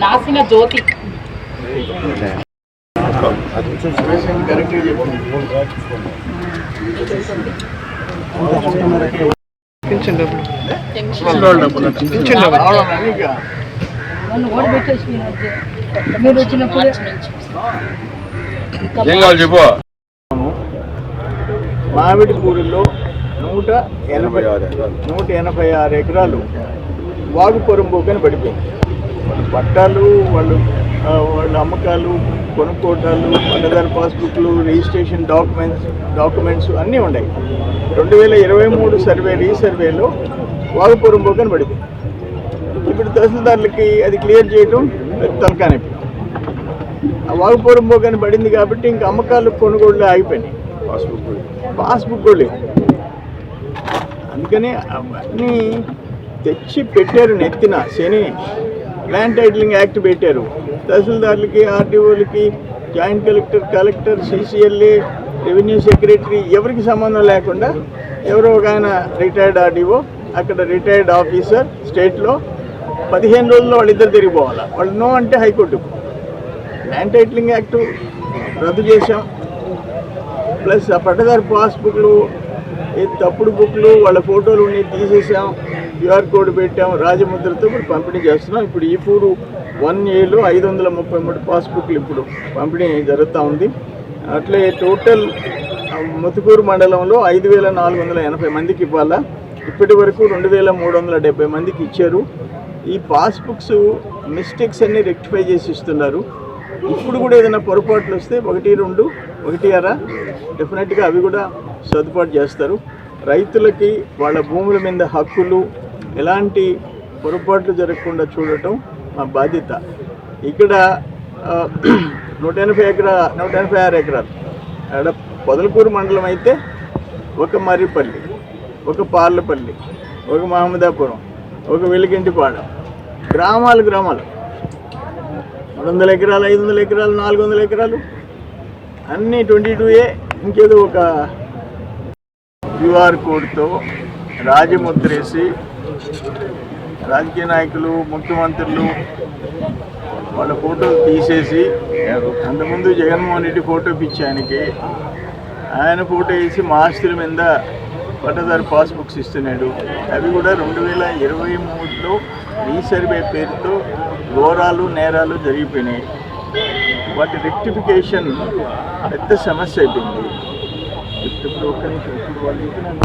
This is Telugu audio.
నాసిన జ్యోతి నన్ను ఓడి పెట్టేసి. మీరు వచ్చినప్పుడు ఏం కావాలి చెప్పు? మామిడిపూడిలో నూట ఎనభై నూట ఎనభై ఆరు ఎకరాలు వాగు పొరంబోకని పడిపోయింది. వాళ్ళ పట్టాలు వాళ్ళు వాళ్ళ అమ్మకాలు కొనుక్కోటాలు పట్టదారు పాస్బుక్లు రిజిస్ట్రేషన్ డాక్యుమెంట్స్ డాక్యుమెంట్స్ అన్నీ ఉన్నాయి. రెండు వేల ఇరవై మూడు సర్వే రీసర్వేలో వాగుపురం బోకని పడిపోయింది. ఇప్పుడు తహసీల్దార్లకి అది క్లియర్ చేయడం తలకానే ఆ వాగు బోకని పడింది కాబట్టి ఇంకా అమ్మకాలు కొనుగోళ్ళు ఆగిపోయినాయి. పాస్బుక్ కూడా లేదు అందుకని అవన్నీ తెచ్చి పెట్టారు నెత్తిన. శని ల్యాండ్ టైటిలింగ్ యాక్ట్ పెట్టారు. తహసీల్దార్లకి ఆర్టీఓలకి joint collector collector CCLA revenue secretary ఎవరికి సంబంధం లేకుండా ఎవరో ఒక ఆయన రిటైర్డ్ ఆర్డీఓ అక్కడ రిటైర్డ్ ఆఫీసర్ స్టేట్లో పదిహేను రోజుల్లో వాళ్ళిద్దరు తిరిగిపోవాలి? వాళ్ళు నో అంటే హైకోర్టు ల్యాండ్ టైటిలింగ్ యాక్ట్ రద్దు చేశాం. ప్లస్ ఆ పట్టదారు పాస్బుక్లు ఈ తప్పుడు బుక్లు వాళ్ళ ఫోటోలు ఉన్నాయి తీసేసాం క్యూఆర్ కోడ్ పెట్టాం రాజముద్రతో ఇప్పుడు పంపిణీ చేస్తున్నాం. ఇప్పుడు ఈ వన్ ఏలో ఐదు వందల ముప్పై మూడు పాస్బుక్లు ఇప్పుడు పంపిణీ జరుగుతూ ఉంది. అట్లే టోటల్ ముతుకూరు మండలంలో ఐదు వేల నాలుగు వందల ఎనభై మందికి ఇవ్వాలా. ఇప్పటి వరకు రెండు వేల మూడు వందల డెబ్బై మందికి ఇచ్చారు. ఈ పాస్బుక్స్ మిస్టేక్స్ అన్ని రెక్టిఫై చేసి ఇస్తున్నారు. ఇప్పుడు కూడా ఏదైనా పొరపాట్లు వస్తే ఒకటి రెండు ఒకటి అర డెఫినెట్గా అవి కూడా సర్దుబాటు చేస్తారు. రైతులకి వాళ్ళ భూముల మీద హక్కులు ఎలాంటి పొరపాట్లు జరగకుండా చూడటం మా బాధ్యత. ఇక్కడ నూట ఎనభై ఎకరా నూట ఎనభై ఆరు ఎకరాలు. ఆడ పొదలకూరు మండలం అయితే ఒక మర్రిపల్లి ఒక పార్లపల్లి ఒక మహమ్మదాపురం ఒక వెలిగింటిపాడ. గ్రామాలు గ్రామాలు. మూడు వందల ఎకరాలు ఐదు వందల ఎకరాలు నాలుగు వందల ఎకరాలు. అన్నీ ట్వంటీ టూ ఏ ఇంకేదో ఒక క్యూఆర్ కోడ్తో రాజముద్రేసి రాజకీయ నాయకులు ముఖ్యమంత్రులు వాళ్ళ ఫోటోలు తీసేసి అంతకుముందు జగన్మోహన్ రెడ్డి ఫోటో పిచ్చి ఆయనకి ఆయన ఫోటో వేసి మా మీద పట్టదారు పాస్బుక్స్ ఇస్తున్నాడు. అవి కూడా రెండు వేల ఇరవై మూడులో రీసర్వే పేరుతో ఘోరాలు నేరాలు జరిగిపోయినాయి. వాటి రెక్టిఫికేషన్ పెద్ద సమస్య అయిపోయింది. ఇప్పుడు